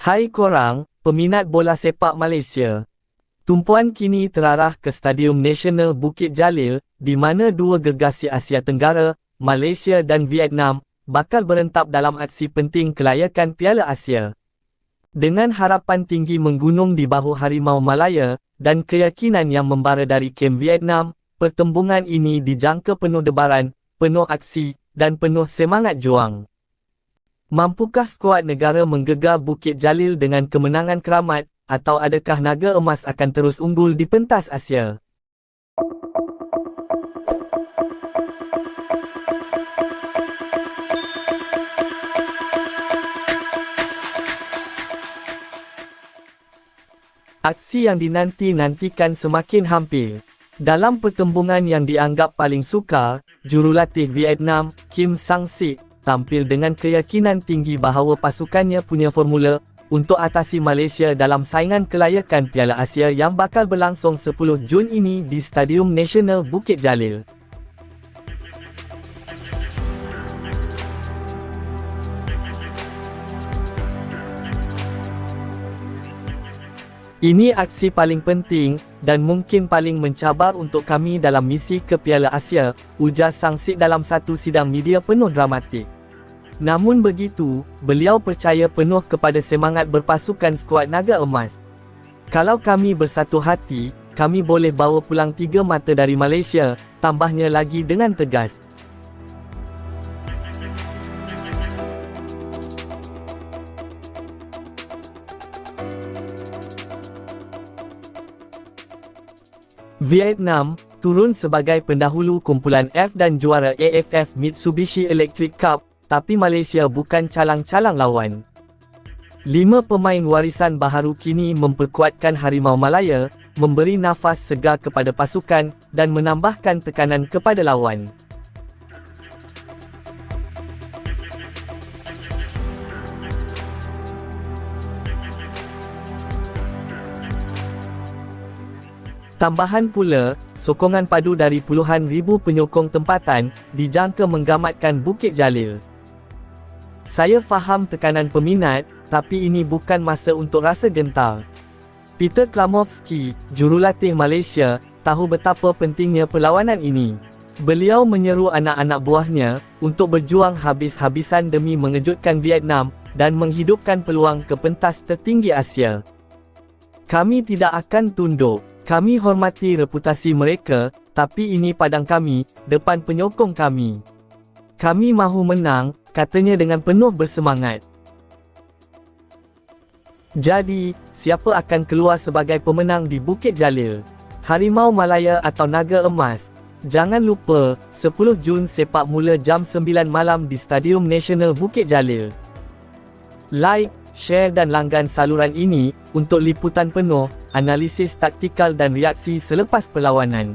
Hai korang, peminat bola sepak Malaysia. Tumpuan kini terarah ke Stadium Nasional Bukit Jalil, di mana dua gergasi Asia Tenggara, Malaysia dan Vietnam, bakal berentap dalam aksi penting kelayakan Piala Asia. Dengan harapan tinggi menggunung di bahu Harimau Malaya, dan keyakinan yang membara dari kem Vietnam, pertembungan ini dijangka penuh debaran, penuh aksi, dan penuh semangat juang. Mampukah skuad negara menggegar Bukit Jalil dengan kemenangan keramat, atau adakah naga emas akan terus unggul di pentas Asia? Aksi yang dinanti-nantikan semakin hampir. Dalam pertembungan yang dianggap paling sukar, jurulatih Vietnam, Kim Sang-sik, tampil dengan keyakinan tinggi bahawa pasukannya punya formula untuk atasi Malaysia dalam saingan kelayakan Piala Asia yang bakal berlangsung 10 Jun ini di Stadium Nasional Bukit Jalil. Ini aksi paling penting dan mungkin paling mencabar untuk kami dalam misi ke Piala Asia, ujar Sangsik dalam satu sidang media penuh dramatik. Namun begitu, beliau percaya penuh kepada semangat berpasukan skuad Naga Emas. Kalau kami bersatu hati, kami boleh bawa pulang tiga mata dari Malaysia, tambahnya lagi dengan tegas. Vietnam, turun sebagai pendahulu kumpulan F dan juara AFF Mitsubishi Electric Cup, tapi Malaysia bukan calang-calang lawan. Lima pemain warisan baharu kini memperkuatkan Harimau Malaya, memberi nafas segar kepada pasukan dan menambahkan tekanan kepada lawan. Tambahan pula, sokongan padu dari puluhan ribu penyokong tempatan, dijangka menggamatkan Bukit Jalil. Saya faham tekanan peminat, tapi ini bukan masa untuk rasa gentar. Peter Klamovski, jurulatih Malaysia, tahu betapa pentingnya perlawanan ini. Beliau menyeru anak-anak buahnya, untuk berjuang habis-habisan demi mengejutkan Vietnam, dan menghidupkan peluang ke pentas tertinggi Asia. Kami tidak akan tunduk. Kami hormati reputasi mereka, tapi ini padang kami, depan penyokong kami. Kami mahu menang, katanya dengan penuh bersemangat. Jadi, siapa akan keluar sebagai pemenang di Bukit Jalil? Harimau Malaya atau Naga Emas? Jangan lupa, 10 Jun sepak mula jam 9 malam di Stadium Nasional Bukit Jalil. Like, share dan langgan saluran ini untuk liputan penuh, analisis taktikal dan reaksi selepas perlawanan.